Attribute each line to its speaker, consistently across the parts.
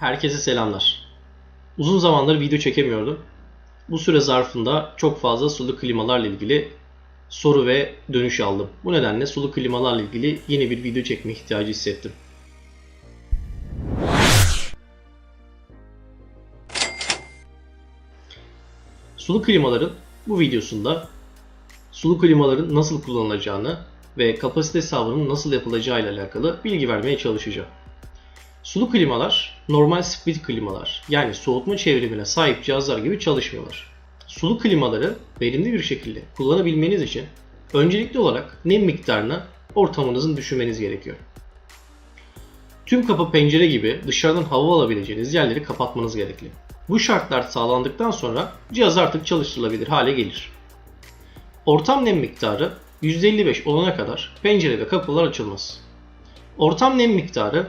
Speaker 1: Herkese selamlar. Uzun zamandır video çekemiyordum. Bu süre zarfında çok fazla sulu klimalarla ilgili soru ve dönüş aldım. Bu nedenle sulu klimalarla ilgili yeni bir video çekme ihtiyacı hissettim. Sulu klimaların bu videosunda sulu klimaların nasıl kullanılacağını ve kapasite hesabının nasıl yapılacağı ile alakalı bilgi vermeye çalışacağım. Sulu klimalar normal split klimalar yani soğutma çevrimine sahip cihazlar gibi çalışmıyorlar. Sulu klimaları verimli bir şekilde kullanabilmeniz için öncelikli olarak nem miktarını ortamınızın düşürmeniz gerekiyor. Tüm kapı pencere gibi dışarıdan hava alabileceğiniz yerleri kapatmanız gerekli. Bu şartlar sağlandıktan sonra cihaz artık çalıştırılabilir hale gelir. Ortam nem miktarı %55 olana kadar pencere ve kapılar açılmaz. Ortam nem miktarı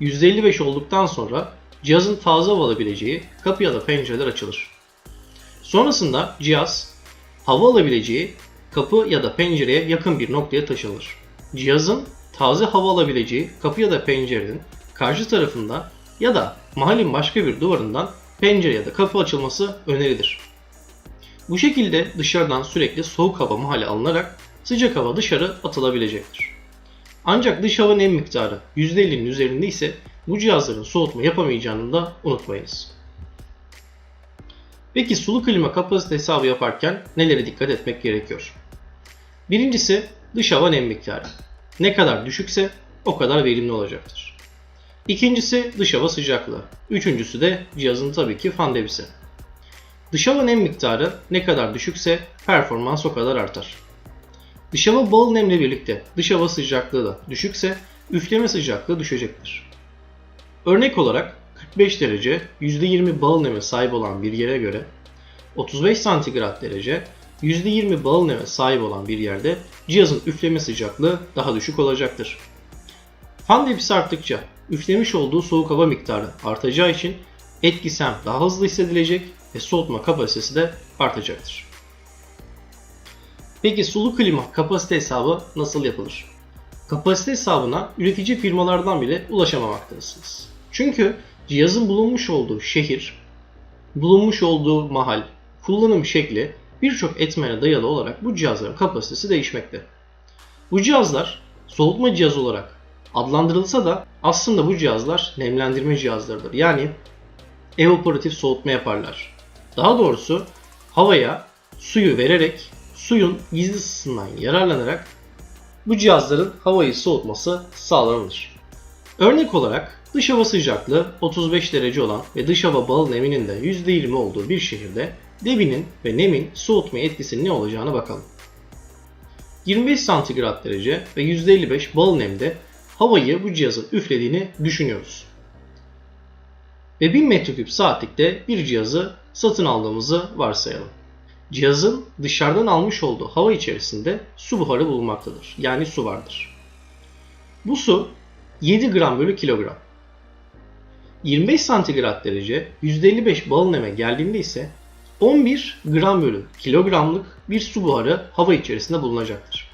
Speaker 1: %55 olduktan sonra cihazın taze hava alabileceği kapı ya da pencereler açılır. Sonrasında cihaz hava alabileceği kapı ya da pencereye yakın bir noktaya taşınır. Cihazın taze hava alabileceği kapı ya da pencerenin karşı tarafında ya da mahallin başka bir duvarından pencere ya da kapı açılması önerilir. Bu şekilde dışarıdan sürekli soğuk hava mahalle alınarak sıcak hava dışarı atılabilecektir. Ancak dış hava nem miktarı %50'nin üzerinde ise bu cihazların soğutma yapamayacağını da unutmayınız. Peki sulu klima kapasite hesabı yaparken nelere dikkat etmek gerekiyor? Birincisi dış hava nem miktarı. Ne kadar düşükse o kadar verimli olacaktır. İkincisi dış hava sıcaklığı. Üçüncüsü de cihazın tabii ki fan debisi. Dış hava nem miktarı ne kadar düşükse performans o kadar artar. Dış hava bal nemle birlikte dış hava sıcaklığı da düşükse üfleme sıcaklığı düşecektir. Örnek olarak 45 derece %20 bal neme sahip olan bir yere göre 35 santigrat derece %20 bal neme sahip olan bir yerde cihazın üfleme sıcaklığı daha düşük olacaktır. Fan debisi arttıkça üflemiş olduğu soğuk hava miktarı artacağı için etkisi hem daha hızlı hissedilecek ve soğutma kapasitesi de artacaktır. Peki sulu klima kapasite hesabı nasıl yapılır? Kapasite hesabına üretici firmalardan bile ulaşamamaktasınız. Çünkü cihazın bulunmuş olduğu şehir, bulunmuş olduğu mahal, kullanım şekli birçok etmene dayalı olarak bu cihazların kapasitesi değişmekte. Bu cihazlar soğutma cihazı olarak adlandırılsa da aslında bu cihazlar nemlendirme cihazlarıdır. Yani evaporatif soğutma yaparlar. Daha doğrusu havaya suyu vererek suyun gizli ısısından yararlanarak bu cihazların havayı soğutması sağlanır. Örnek olarak dış hava sıcaklığı 35 derece olan ve dış hava bal neminin de %20 olduğu bir şehirde debinin ve nemin soğutma etkisinin ne olacağına bakalım. 25 santigrat derece ve %55 bal nemde havayı bu cihazın üflediğini düşünüyoruz. Ve 1000 metreküp saatlikte bir cihazı satın aldığımızı varsayalım. Cihazın dışarıdan almış olduğu hava içerisinde su buharı bulunmaktadır. Yani su vardır. Bu su 7 gram bölü kilogram. 25 santigrat derece %55 bal neme geldiğinde ise 11 gram bölü kilogramlık bir su buharı hava içerisinde bulunacaktır.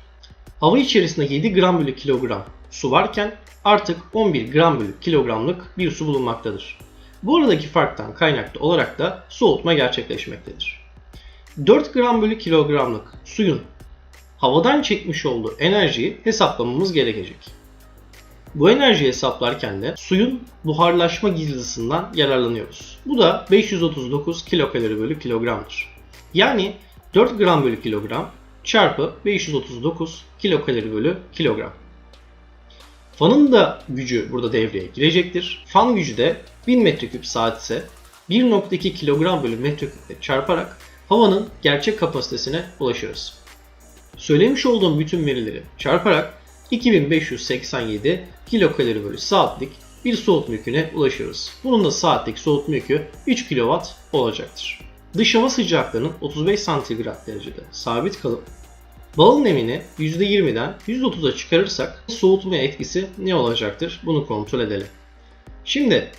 Speaker 1: Hava içerisinde 7 gram bölü kilogram su varken artık 11 gram bölü kilogramlık bir su bulunmaktadır. Bu aradaki farktan kaynaklı olarak da soğutma gerçekleşmektedir. 4 gram bölü kilogramlık suyun havadan çekmiş olduğu enerjiyi hesaplamamız gerekecek. Bu enerjiyi hesaplarken de suyun buharlaşma gizlisinden yararlanıyoruz. Bu da 539 kilokalori bölü kilogramdır. Yani 4 gram bölü kilogram çarpı 539 kilokalori bölü kilogram. Fanın da gücü burada devreye girecektir. Fan gücü de 1000 metreküp saat ise 1.2 kilogram bölü metreküple çarparak havanın gerçek kapasitesine ulaşırız. Söylemiş olduğum bütün verileri çarparak 2587 kilokalori bölü saatlik bir soğutma yüküne ulaşırız. Bunun da saatlik soğutma yükü 3 kW olacaktır. Dış hava sıcaklığının 35 santigrat derecede sabit kalıp bal nemini %20'den %30'a çıkarırsak soğutma etkisi ne olacaktır? Bunu kontrol edelim. Şimdi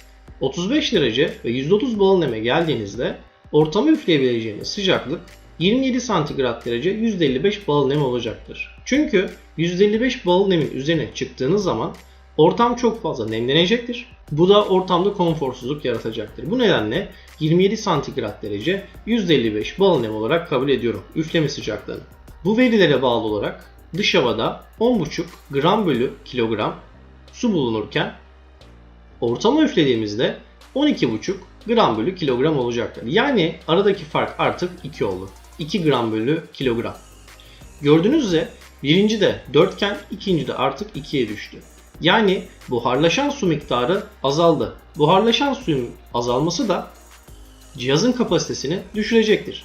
Speaker 1: 35 derece ve %30 bal neme geldiğinizde ortama üfleyebileceğiniz sıcaklık 27 santigrat derece %55 bal nem olacaktır. Çünkü %55 bal nemin üzerine çıktığınız zaman ortam çok fazla nemlenecektir. Bu da ortamda konforsuzluk yaratacaktır. Bu nedenle 27 santigrat derece %55 bal nem olarak kabul ediyorum üfleme sıcaklığını. Bu verilere bağlı olarak dış havada 10,5 gram bölü kilogram su bulunurken ortama üflediğimizde 12,5 gram bölü kilogram olacaktır. Yani aradaki fark artık 2 oldu. 2 gram bölü kilogram. Gördüğünüz üzere birinci de 4 iken ikinci de artık 2'ye düştü. Yani buharlaşan su miktarı azaldı. Buharlaşan suyun azalması da cihazın kapasitesini düşürecektir.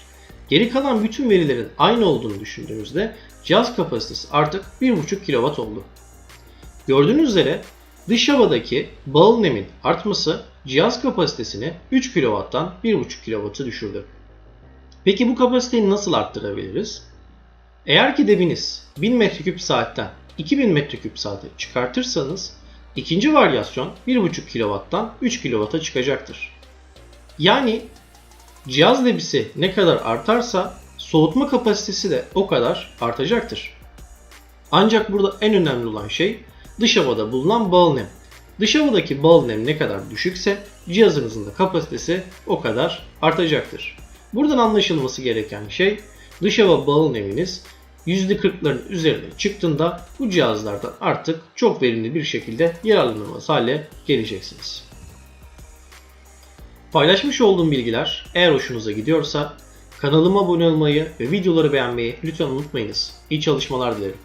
Speaker 1: Geri kalan bütün verilerin aynı olduğunu düşündüğümüzde cihaz kapasitesi artık 1,5 kW oldu. Gördüğünüz üzere dış havadaki bağıl nemin artması cihaz kapasitesini 3 kW'dan 1,5 kW'a düşürdü. Peki bu kapasiteyi nasıl arttırabiliriz? Eğer ki debiniz 1000 metreküp saatten 2000 metreküp saate çıkartırsanız ikinci varyasyon 1,5 kW'dan 3 kW'a çıkacaktır. Yani cihaz debisi ne kadar artarsa soğutma kapasitesi de o kadar artacaktır. Ancak burada en önemli olan şey dış havada bulunan bağıl nem. Dış havadaki bağıl nem ne kadar düşükse cihazınızın da kapasitesi o kadar artacaktır. Buradan anlaşılması gereken şey dış hava bağıl neminiz %40'ların üzerine çıktığında bu cihazlardan artık çok verimli bir şekilde yararlanılmaz hale geleceksiniz. Paylaşmış olduğum bilgiler eğer hoşunuza gidiyorsa kanalıma abone olmayı ve videoları beğenmeyi lütfen unutmayınız. İyi çalışmalar dilerim.